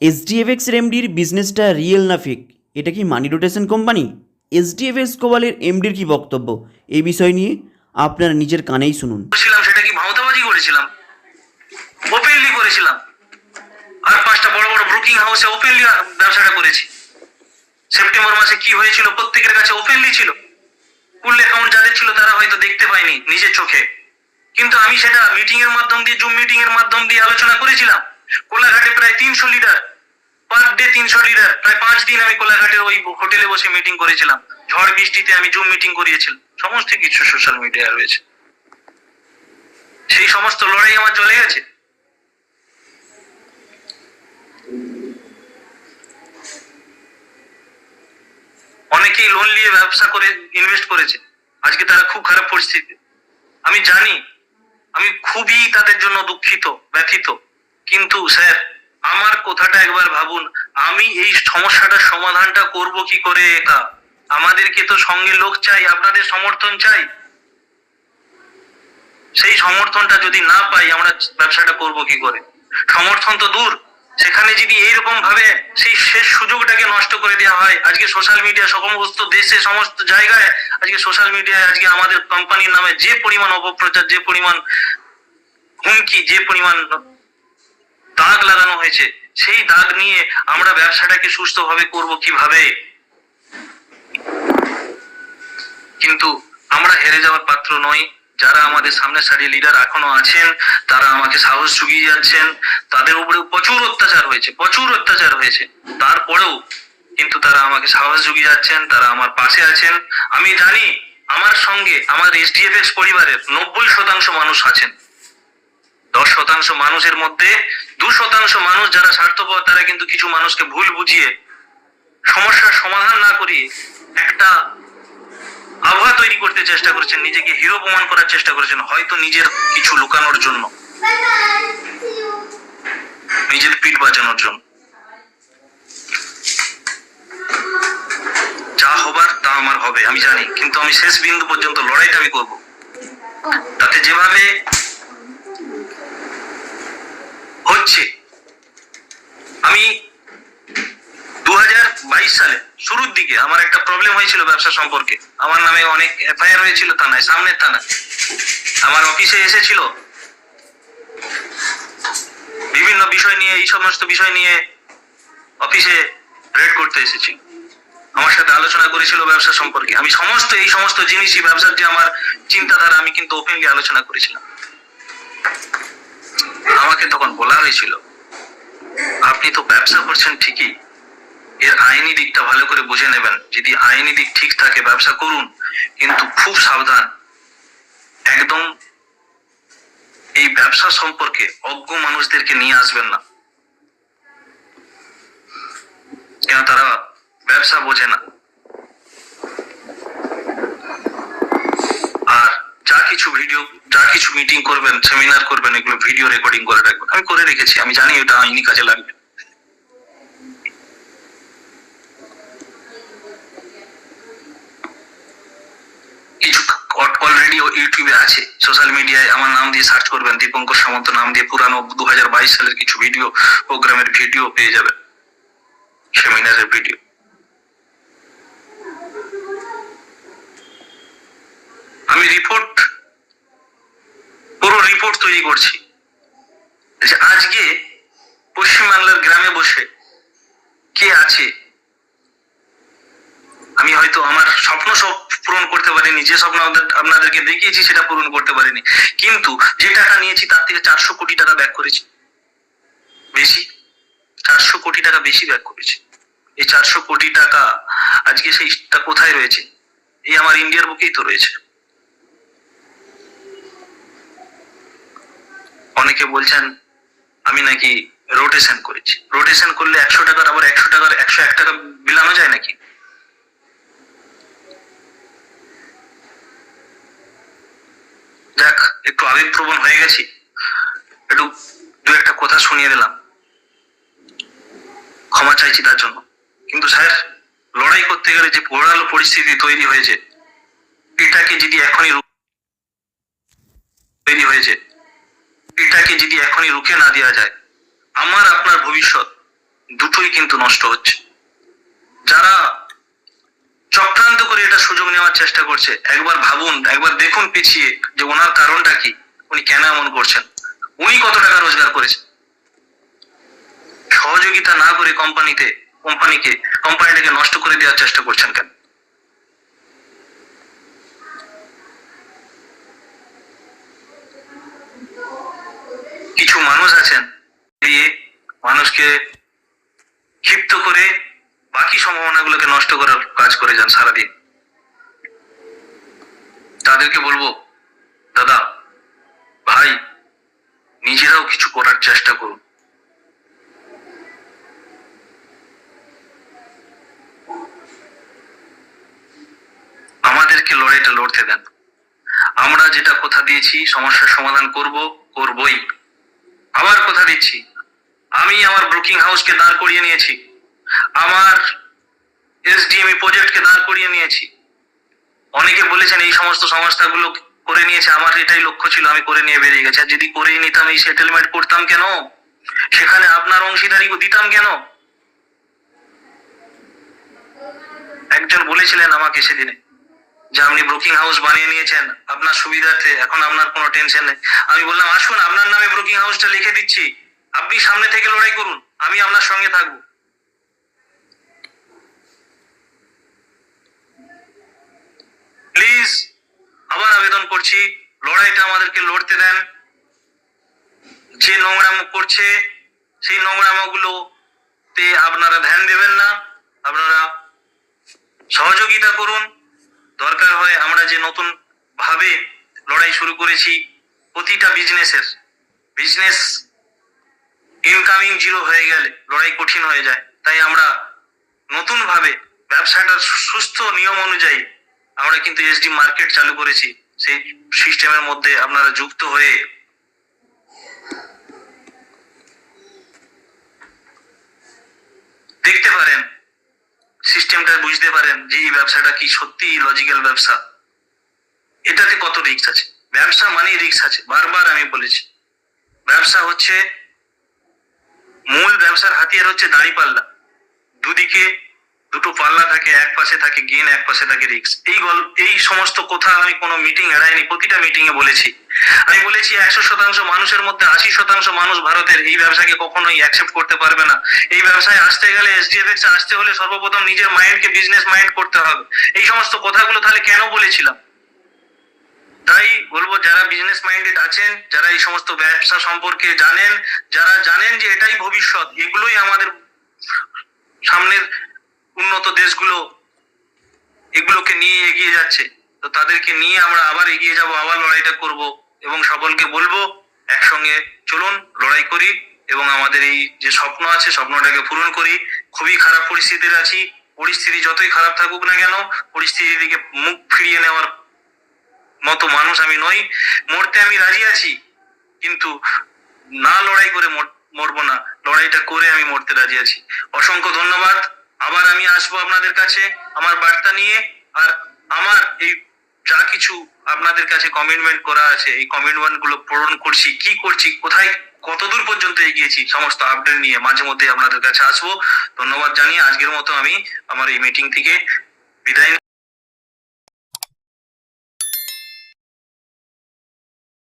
SDFX এমডির বিজনেসটা real না fake এটা কি money rotation company S SDFX কোবালের এমডির কি বক্তব্য? এই বিষয় নিয়ে আপনার নিজের কানেই শুনুন। সেটা কি ভাওতাবাজি করেছিলাম? ওপেনলি করেছিলাম। আর পাঁচটা বড় বড় ব্রুকিং হাউসে ওপেনলি ব্যবসাটা করেছি। সেপ্টেম্বর মাসে কি হয়েছিল, প্রত্যেকের কাছে ওপেনলি ছিল। ফুল অ্যাকাউন্ট যাদের ছিল, তারা হয়তো দেখতে পায়নি নিজের চোখে। কিন্তু আমি সেটা মিটিং এর মাধ্যম দিয়ে জুম মিটিং এর মাধ্যম দিয়ে আলোচনা করেছিলাম। কোলাঘাটে প্রায় তিনশো লিটার পার ডে তিনশো লিটার প্রায় পাঁচ দিন আমি কোলাঘাটে ওই হোটেলে বসে মিটিং করেছিলাম। ঝড় বৃষ্টিতে আমি জুম মিটিং করিয়েছিলাম। সমস্ত কিছু সোশ্যাল মিডিয়ায় রয়েছে। সেই সমস্ত লড়াই আমার চলে গেছে। অনেকেই লোন নিয়ে ব্যবসা করে ইনভেস্ট করেছে। আজকে তারা খুব খারাপ পরিস্থিতি। আমি জানি, আমি খুবই তাদের জন্য দুঃখিত, ব্যথিত। কিন্তু স্যার, আমার কথাটা একবার ভাবুন, আমি এই সমস্যাটার সমাধানটা করব কি করে একা? আমাদেরকে তো সঙ্গে লোক চাই, আপনাদের সমর্থন চাই। সেই সমর্থনটা যদি না পাই, আমরা ব্যবসাটা করব কি করে? সমর্থন তো দূর। সেখানে যদি এইরকম ভাবে সেই শেষ সুযোগটাকে নষ্ট করে দেওয়া হয়, আজকে সোশ্যাল মিডিয়া সমস্ত দেশে, সমস্ত জায়গায়, আজকে সোশ্যাল মিডিয়ায় আজকে আমাদের কোম্পানির নামে যে পরিমাণ অপপ্রচার, যে পরিমাণ হুমকি, যে পরিমাণ দাগ লাগানো হয়েছে, সেই দাগ নিয়ে আমরা ব্যবসাটাকে সুস্থভাবে করব কীভাবে? কিন্তু আমরা হেরে যাওয়ার পাত্র নই। যারা আমাদের সামনে সারিয়ে লিডার এখনও আছেন, তারা আমাকে সাহস জুগিয়ে যাচ্ছেন। তাদের উপরে প্রচুর অত্যাচার হয়েছে, প্রচুর অত্যাচার হয়েছে। তারপরেও কিন্তু তারা আমাকে সাহস জুগিয়ে যাচ্ছেন, তারা আমার পাশে আছেন। আমি জানি আমার সঙ্গে আমার এসডিএফএক্স পরিবারের নব্বই শতাংশ মানুষ আছেন। দশ শতাংশ মানুষের মধ্যে, দু শতাংশ মানুষ যারা স্বার্থপর, তারা কিন্তু কিছু মানুষকে ভুল বুঝিয়ে সমস্যার সমাধান না করিয়ে একটা আবহাওয়া তৈরি করতে চেষ্টা করেছেন, নিজেকে হিরো প্রমাণ করার চেষ্টা করেছেন, হয়তো নিজের কিছু লুকানোর জন্য। নিজের পিঠ বাঁচানোর জন্য। যা হবার তা আমার হবে, আমি জানি। কিন্তু আমি শেষ বিন্দু পর্যন্ত লড়াইটা আমি করব। তাতে যেভাবে হচ্ছে আমি দু সালে শুরুর দিকে আমার একটা প্রবলেম হয়েছিল ব্যবসা সম্পর্কে। আমার নামে অনেক এফআইআর হয়েছিল থানায়, সামনের থানায়। আমার অফিসে এসেছিল। বিভিন্ন বিষয় নিয়ে, এই সমস্ত বিষয় নিয়ে অফিসে রেড করতে এসেছিল আমার সাথে আলোচনা করেছিল ব্যবসা সম্পর্কে। আমি সমস্ত, এই সমস্ত জিনিসই ব্যবসার যে আমার চিন্তাধারা, আমি কিন্তু ওপেনলি আলোচনা করেছিলাম। আমাকে তখন বলা হয়েছিল, আপনি তো ব্যবসা করছেন ঠিকই, এর আইনি দিকটা ভালো করে বুঝে নেবেন। যদি আইনি দিক ঠিক থাকে, ব্যবসা করুন, কিন্তু খুব সাবধান। একদম এই ব্যবসা সম্পর্কে অজ্ঞ মানুষদেরকে নিয়ে আসবেন না। কেন তারা ব্যবসা বোঝে না আর যা কিছু ভিডিও যা কিছু মিটিং করবেন সেমিনার করবেন, এগুলো ভিডিও রেকর্ডিং করে রাখবেন। আমি করে রেখেছি, আমি জানি এটা আইনি কাজে লাগবে। অলরেডি ইউটিউবে আছে সোশ্যাল মিডিয়ায় আমার নাম দিয়ে সার্চ করবেন, দীপঙ্কর সামন্ত নাম দিয়ে পুরানো দু হাজার বাইশ সালের কিছু ভিডিও প্রোগ্রামের ভিডিও পেয়ে যাবেন সেমিনারের ভিডিও আমি রিপোর্ট তৈরি করছি। যে আজকে পশ্চিমবাংলার গ্রামে বসে কে আছে? আমি হয়তো আমার স্বপ্ন সব পূরণ করতে পারিনি, যে স্বপ্ন আপনাদেরকে দেখিয়েছি সেটা পূরণ করতে পারিনি। কিন্তু যে টাকা নিয়েছি তার থেকে চারশো কোটি টাকা ব্যাক করেছি। বেশি? চারশো কোটি টাকা বেশি ব্যাক করেছি। এই চারশো কোটি টাকা আজকে সেইটা কোথায় রয়েছে? এই আমার ইন্ডিয়ার বুকেই তো রয়েছে। অনেকে বলছেন, আমি নাকি রোটেশন করেছি। রোটেশন করলে একশো টাকার, আবার একশো টাকার, একশো এক টাকা বিলানো যায় নাকি? যাক, একটু আবেগপ্রবণ হয়ে গেছি। একটু দু একটা কথা শুনিয়ে দিলাম। ক্ষমা চাইছি তার জন্য। কিন্তু স্যার, লড়াই করতে গেলে যে পোড়ালো পরিস্থিতি তৈরি হয়েছে, এটাকে যদি এখনই তৈরি হয়েছে এটাকে যদি এখনই রুখে না দেওয়া যায়, আমার আপনার ভবিষ্যৎ দুটোই কিন্তু নষ্ট হচ্ছে। যারা চক্রান্ত করে এটা সুযোগ নেওয়ার চেষ্টা করছে, একবার ভাবুন, একবার দেখুন পিছিয়ে যে ওনার কারণটা কি, উনি কেন এমন করছেন, উনি কত টাকা রোজগার করেছেন। সহযোগিতা না করে কোম্পানিতে, কোম্পানিকে, কোম্পানিটাকে নষ্ট করে দেওয়ার চেষ্টা করছেন কেন? কিছু মানুষ আছেন, দিয়ে মানুষকে ক্ষিপ্ত করে বাকি সম্ভাবনাগুলোকে নষ্ট করার কাজ করে যান সারাদিন। তাদেরকে বলব, দাদা, ভাই, নিজেরাও কিছু করার চেষ্টা করুন। আমাদেরকে লড়াইটা লড়তে দেন। আমরা যেটা কথা দিয়েছি, সমস্যার সমাধান করব, করবই। আবার কথা দিচ্ছি। আমি আমার ব্রোকিং হাউসকে দাঁড় করিয়ে নিয়েছি। আমার এসডিএমই প্রজেক্টকে দাঁড় করিয়ে নিয়েছি। অনেকে বলেছেন এই সমস্ত সংস্থাগুলো করে নিয়েছে, আমার এটাই লক্ষ্য ছিল, আমি করে নিয়ে বেরিয়ে গেছি। আর যদি করেই নিতাম, এই সেটেলমেন্ট করতাম কেন? সেখানে আপনার অংশীদারি দিতাম কেন? একজন বলেছিলেন আমাকে সেদিনে। যে আপনি ব্রোকিং হাউস বানিয়ে নিয়েছেন, আপনার সুবিধার্থে, এখন আপনার কোনো টেনশন নেই। আমি বললাম, আসুন, আপনার নামে ব্রোকিং হাউসটা লিখে দিচ্ছি। আপনি সামনে থেকে লড়াই করুন, আমি আপনার সঙ্গে থাকব। প্লিজ আবার আবেদন করছি, লড়াইটা আমাদেরকে লড়তে দেন। যে নোংরামো করছে, সেই নোংরামোগুলো তে আপনারা ধ্যান দেবেন না। আপনারা সহযোগিতা করুন। দরকার হয় আমরা যে নতুন ভাবে লড়াই শুরু করেছি প্রতিটা বিজনেসের বিজনেস ইনকামিং জিরো হয়ে গেলে লড়াই কঠিন হয়ে যায়। তাই আমরা নতুন ভাবে ব্যবসাটার সুস্থ নিয়ম অনুযায়ী আমরা কিন্তু এসডি মার্কেট চালু করেছি। সেই সিস্টেমের মধ্যে আপনারা যুক্ত হয়ে দেখতে পারেন সিস্টেমটা বুঝতে পারেন যে এই ব্যবসাটা কি সত্যি লজিক্যাল ব্যবসা? এটাতে কত রিক্স আছে? ব্যবসা মানে রিক্স আছে। বারবার আমি বলেছি, ব্যবসা হচ্ছে মূল ব্যবসার হাতিয়ার হচ্ছে দাঁড়িপাল্লা। দুদিকে দুটো পাল্লা থাকে, এক পাশে থাকে গেন এক পাশে থাকে রিক্স এই গল্প এই সমস্ত কথা আমি কোনো মিটিং এড়াইনি, প্রতিটা মিটিং এ বলেছি। আমি বলেছি একশো শতাংশ মানুষের মধ্যে আশি শতাংশ মানুষ ভারতের, এই ব্যবসাকে কখনোই অ্যাকসেপ্ট করতে পারবে না। এই ব্যবসায় আসতে গেলে এসডিএফএক্স আসতে হলে সর্বপ্রথম নিজের মাইন্ডকে বিজনেস মাইন্ড করতে হবে। এই সমস্ত কথাগুলো তাহলে কেন বলেছিলাম? তাই বলব, যারা বিজনেস মাইন্ডেড আছেন, যারা এই সমস্ত ব্যবসা সম্পর্কে জানেন, যারা জানেন যে এটাই ভবিষ্যৎ, এগুলোই আমাদের সামনের উন্নত দেশগুলো এগুলোকে নিয়ে এগিয়ে যাচ্ছে। তো তাদেরকে নিয়ে আমরা আবার এগিয়ে যাব, আবার লড়াইটা করব এবং সকলকে বলব, একসঙ্গে চলুন, লড়াই করি এবং আমাদের এই যে স্বপ্ন আছে, স্বপ্নটাকে পূরণ করি। খুবই খারাপ পরিস্থিতিতে আছি। পরিস্থিতি যতই খারাপ থাকুক না কেন পরিস্থিতি দিকে মুখ ফিরিয়ে নেওয়ার মতো মানুষ আমি নই। মরতে আমি রাজি আছি, কিন্তু না লড়াই করে মরবো না। লড়াইটা করে আমি মরতে রাজি আছি। অসংখ্য ধন্যবাদ। আবার আমি আসব আপনাদের কাছে আমার বার্তা নিয়ে, আর আমার এই যা কিছু আপনাদের কাছে কমিটমেন্ট করা আছে, এই কমিটমেন্টগুলো পূরণ করছি, কি করছি, কোথায় কতদূর পর্যন্ত এগিয়েছি, সমস্ত আপডেট নিয়ে মাঝে মধ্যে আপনাদের কাছে আসব। ধন্যবাদ জানিয়ে আজকের মতো আমি আমার এই মিটিং থেকে বিদায়